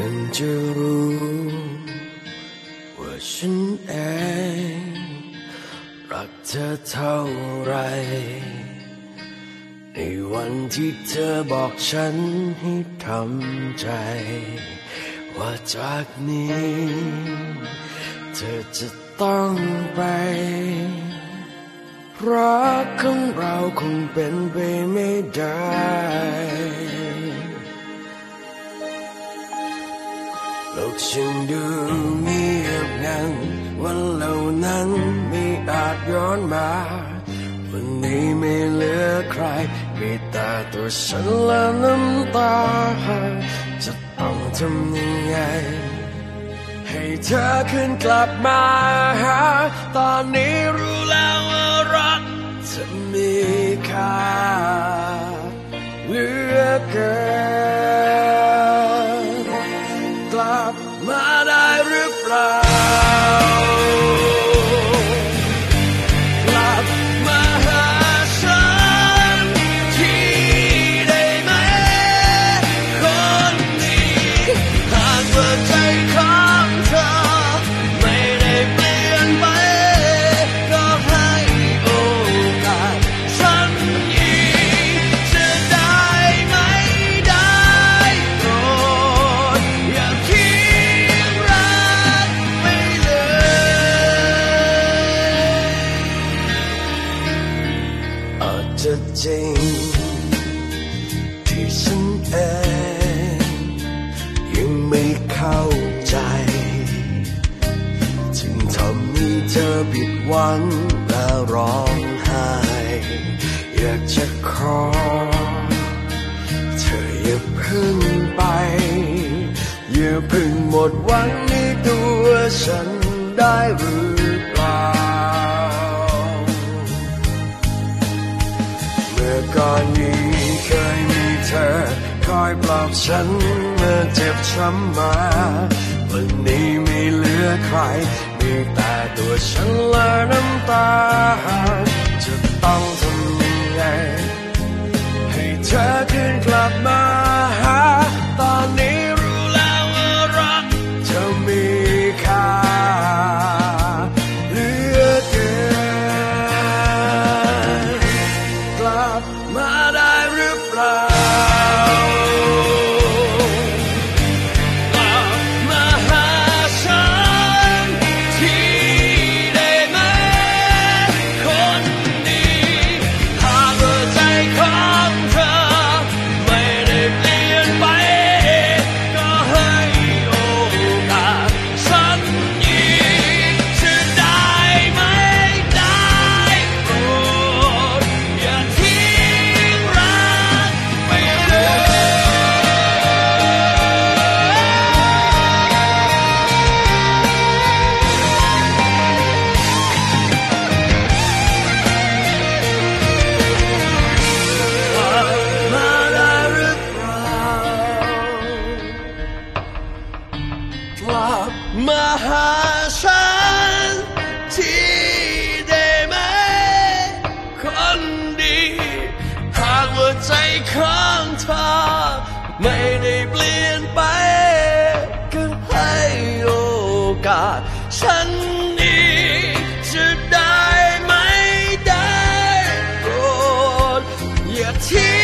มันจะรู้ ว่าฉันเองรักเธอเท่าไร ในวันที่เธอบอกฉันให้ทำใจ ว่าจากนี้ เธอจะต้องไปรักของเราคงเป็นไปไม่ได้ ฉันดูเงียบงันวันเหล่านั้นไม่อาจย้อนมา วันนี้ไม่เหลือใคร มีแต่ตัวฉันและน้ำตา จะต้องทำยังไง ให้เธอขึ้นกลับมาหาตอนนี้รู้ กลับ จะจริง ที่ฉันเองยังไม่เข้าใจ จึงทำให้เธอผิดหวังและร้องไห้ อยากจะขอ เธออย่าพึ่งไป อย่าพึ่งหมดหวังในตัวฉันได้หรือ อยปลอบฉันเมื่อเจ็บช้ำมาวันนี้ไม่เหลือใคร มีแต่ตัวฉันและน้ำตาจะต้องทำยัง หาฉันทีได้ไหม คนดี หากว่าใจของเธอไม่ได้เปลี่ยนไป ก็ให้โอกาสฉันนี้ จะได้ไหมได้โปอย่าทิ้